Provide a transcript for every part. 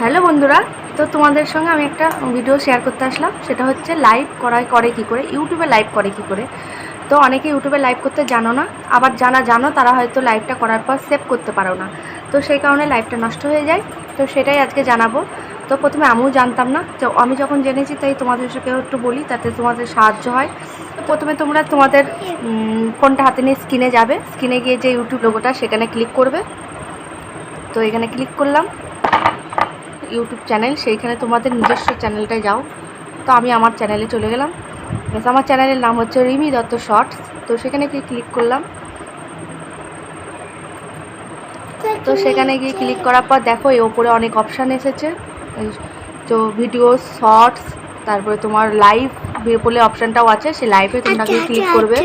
Hello বন্ধুরা, তো তোমাদের সঙ্গে আমি একটা ভিডিও শেয়ার করতে আসলাম। সেটা হচ্ছে লাইভ করাই করে কি করে, ইউটিউবে লাইভ করে কি করে। তো অনেকে ইউটিউবে লাইভ করতে জানো না, আবার যারা জানো তারা হয়তো লাইভটা করার পর সেভ করতে পারো না। তো সেই কারণে লাইভটা নষ্ট হয়ে যায়। তো সেটাই আজকে জানাব। তো প্রথমে আমিও জানতাম না, তো আমি যখন জেনেছি তাই তোমাদের সাথেও একটু বলি, তাতে তোমাদের সাহায্য হয়। তো প্রথমে তোমরা তোমাদের ফোনটা হাতে নিয়ে স্ক্রিনে যাবে? স্ক্রিনে গিয়ে যে ইউটিউব লোগোটা সেখানে ক্লিক করবে। তো এখানে ক্লিক করলাম। ইউটিউব চ্যানেল সেইখানে তোমাদের নিজস্ব চ্যানেলটায় যাও। তো আমি আমার চ্যানেলে চলে গেলাম। ব্যাস আমার চ্যানেলের নাম হচ্ছে রিমি দত্ত শর্টস। তো সেখানে গিয়ে ক্লিক করলাম। তো সেখানে গিয়ে ক্লিক করার পর দেখো এই ওপরে অনেক অপশান এসেছে। তো ভিডিও শর্টস তারপরে তোমার লাইভ বলে অপশানটাও আছে, সেই লাইভে তোমরা গিয়ে ক্লিক করবে।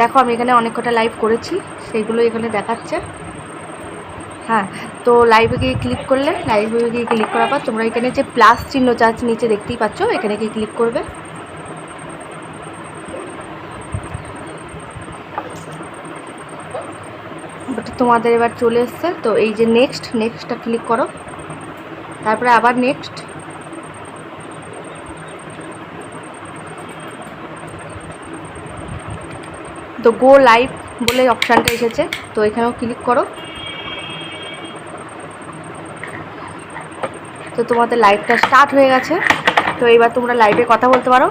দেখো, আমি এখানে অনেক কটা লাইভ করেছি, সেইগুলো এখানে দেখাচ্ছে। হ্যাঁ তো লাইভে গিয়ে ক্লিক করলে লাইভে গিয়ে ক্লিক করার পর তোমরা এখানে যে প্লাস চিহ্ন চার্জ নিচে দেখতেই পাচ্ছ, এখানে গিয়ে ক্লিক করবে। তোমাদের এবার চলে এসছে, তো এই যে নেক্সট নেক্সটটা ক্লিক করো। তারপরে আবার নেক্সট তো গো লাইভ বলে অপশানটা এসেছে, তো এখানেও ক্লিক করো। তো তোমাদের লাইভটা স্টার্ট হয়ে গেছে। তো এবার তোমরা লাইভে কথা বলতে পারো।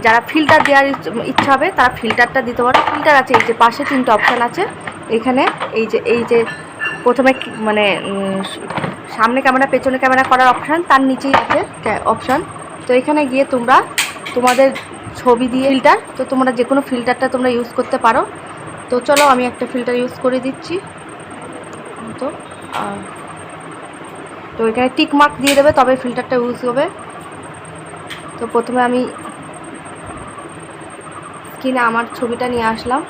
যারা ফিল্টার দেওয়ার ইচ- ইচ্ছা হবে, তারা ফিল্টারটা দিতে পারো। ফিল্টার আছে, এই যে পাশে তিনটে অপশান আছে। এখানে এই যে এই যে প্রথমে মানে সামনে ক্যামেরা পেছনে ক্যামেরা করার অপশান তার নিচেই আছে অপশান তো এখানে গিয়ে তোমরা তোমাদের ছবি দিয়ে ফিল্টার তো তোমরা যে কোনো ফিল্টারটা তোমরা ইউজ করতে পারো। তো চলো, আমি একটা ফিল্টার ইউজ করে দিচ্ছি। তো তো এখানে টিক মার্ক দিয়ে দেবে তবে ফিল্টারটা ইউজ হবে। তো প্রথমে আমি স্ক্রিনে আমার ছবিটা নিয়ে আসলাম।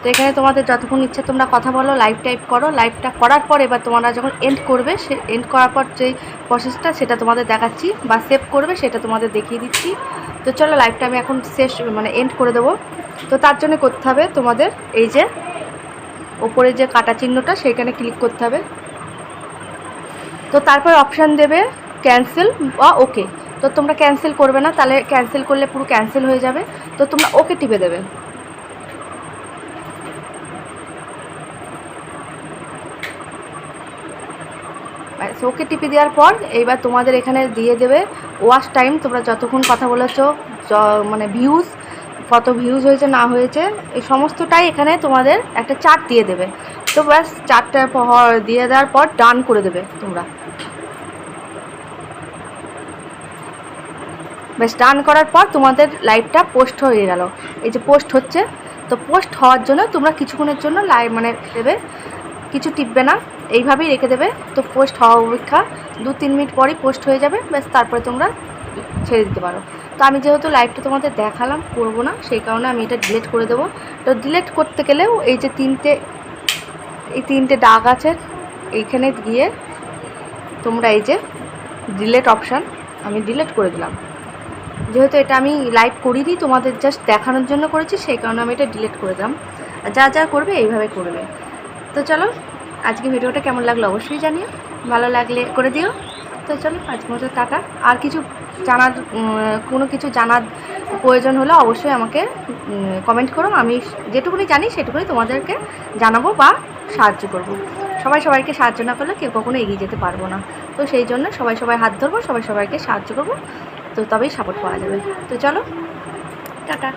তো এখানে তোমাদের যতক্ষণ ইচ্ছে তোমরা কথা বলো লাইভ টাইপ করো। লাইভটা করার পর এবার তোমরা যখন এন্ড করবে, সে এন্ড করার পর যে প্রসেসটা সেটা তোমাদের দেখাচ্ছি বা সেভ করবে, সেটা তোমাদের দেখিয়ে দিচ্ছি। তো চলো লাইভটা আমি এখন শেষ মানে এন্ড করে দেবো। তো তার জন্য করতে হবে তোমাদের এই যে, ওপরে যে কাটা চিহ্নটা সেইখানে ক্লিক করতে হবে। তো তারপর অপশান দেবে ক্যান্সেল বা ওকে তো তোমরা ক্যান্সেল করবে না, তাহলে ক্যান্সেল করলে পুরো ক্যান্সেল হয়ে যাবে। তো তোমরা ওকে টিপে দেবে। ওকে টিপে দেওয়ার পর এইবার তোমাদের এখানে দিয়ে দেবে ওয়াশ টাইম তোমরা যতক্ষণ কথা বলেছ মানে ভিউজ কত ভিউজ হয়েছে, না হয়েছে, এই সমস্তটাই এখানে তোমাদের একটা চার্ট দিয়ে দেবে। তো ব্যাস, চারটার পর দিয়ে দেওয়ার পর ডান করে দেবে তোমরা। বেশ ডান করার পর তোমাদের লাইভটা পোস্ট হয়ে গেল। এই যে পোস্ট হচ্ছে, তো পোস্ট হওয়ার জন্য তোমরা কিছুক্ষণের জন্য লাইভ মানে দেবে, কিছু টিপবে না, এইভাবেই রেখে দেবে। তো পোস্ট হওয়া অপেক্ষা দু তিন মিনিট পরই পোস্ট হয়ে যাবে, ব্যাস, তারপরে তোমরা ছেড়ে দিতে পারো। তো আমি যেহেতু লাইভটা তোমাদের দেখালাম, করব না, সেই কারণে আমি এটা ডিলিট করে দেবো। তো ডিলিট করতে গেলেও এই যে তিনটে তিনটে দাগ আছে, এইখানে গিয়ে তোমরা এই যে ডিলেট অপশান আমি ডিলেট করে দিলাম। যেহেতু এটা আমি লাইভ করিনি, তোমাদের জাস্ট দেখানোর জন্য করেছি, সেই কারণে আমি এটা ডিলেট করে দিলাম। যা যা করবে এইভাবে করবে। তো চলো, আজকে ভিডিওটা কেমন লাগল অবশ্যই জানিও। ভালো লাগলে করে দিও। তো চলো আজকে মতো টাটা। আর কিছু জানার কোনো কিছু জানার প্রয়োজন হলে অবশ্যই আমাকে কমেন্ট করো। আমি যেটুকুনি জানি সেটুকুনি তোমাদেরকে জানাব বা সাহায্য করব। সবাই সবাইকে সাহায্য না করলে কেউ কখনো এগিয়ে যেতে পারব না। তো সেই জন্য সবাই সবাই হাত ধরবো, সবাই সবাইকে সাহায্য করব। তো তবেই সাপোর্ট পাওয়া যাবে। তো চলো, টাটা।